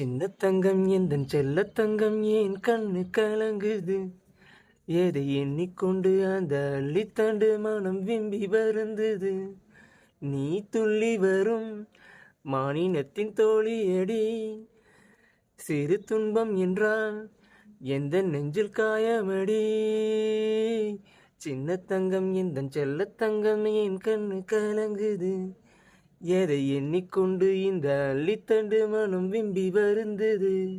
சின்ன தங்கம் எந்த செல்ல தங்கம் ஏன் கண்ணு கலங்குது? எதை எண்ணிக்கொண்டு அந்த அள்ளித்தண்டு மனம் விம்பி வருந்தது? நீ துள்ளி வரும் மானினத்தின் தோழியடி சிறு துன்பம் என்றால் எந்த நெஞ்சில் காயமடி? சின்ன தங்கம் எந்த செல்ல தங்கம் என் கண்ணு கலங்குது? எதை எண்ணிக்கொண்டு இந்த அள்ளித்தண்டு மனம் விம்பி வருந்தது?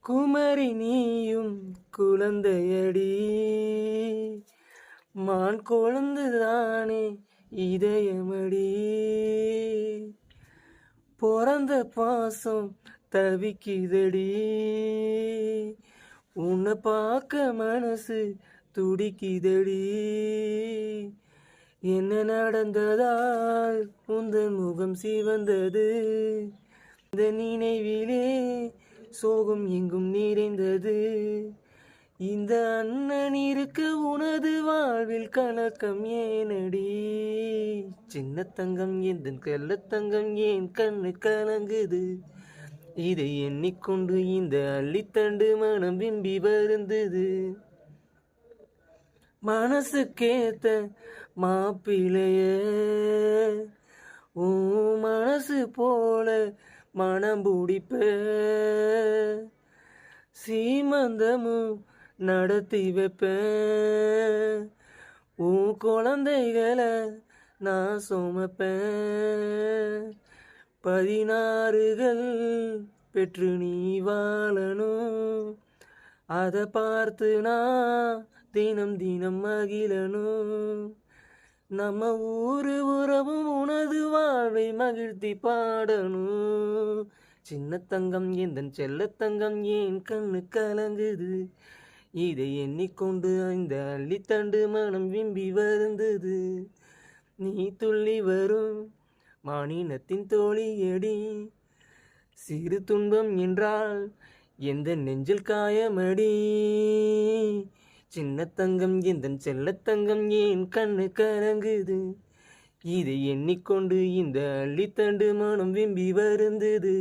குமரி நீயும் குழந்தையடி. மான் குழந்தைதானே இதயமடி. பிறந்த பாசம் தவிக்குதடி. உன்னை பார்க்க மனசு துடிக்குதடி. என்ன நடந்ததால் உந்தன் முகம் சிவந்தது? இந்த நினைவிலே சோகம் எங்கும் நிறைந்தது. இந்த அண்ணன் இருக்க உனது வாழ்வில் கலக்கம் ஏனடி? சின்ன தங்கம் எந்த கள்ளத்தங்கம் ஏன் கண்ணு கலங்குது? இதை எண்ணிக்கொண்டு இந்த அள்ளித்தண்டு மனம் விம்பி வருந்தது. மனசுக்கேத்த மாப்பிளைய உன் மனசு போல மனம் பிடிப்ப. சீமந்தமும் நடத்தி வைப்பேன் உன் குழந்தைகளை நான் சுமப்பேன் பதினாறுகள் பெற்று நீ வாழணும். அதை பார்த்து நான் தினம் தினம் மகிழணும் நம்ம ஊரு உறவும் உனது வாழ்வை மகிழ்த்தி பாடணும் சின்ன தங்கம் எந்தன் செல்ல தங்கம் ஏன் கண்ணு கலங்குது? இதை எண்ணிக்கொண்டு அந்த அள்ளித்தண்டு மனம் விம்பி வருந்தது. நீ துள்ளி வரும் மானினத்தின் தோழியடி. சிறு துன்பம் என்றால் எந்த நெஞ்சில் காயமடி? சின்ன தங்கம் எந்தன் செல்ல தங்கம் ஏன் கண்ணு கலங்குது? இதை எண்ணிக்கொண்டு இந்த அள்ளித்தண்டு மனம் விம்பி வருந்தது.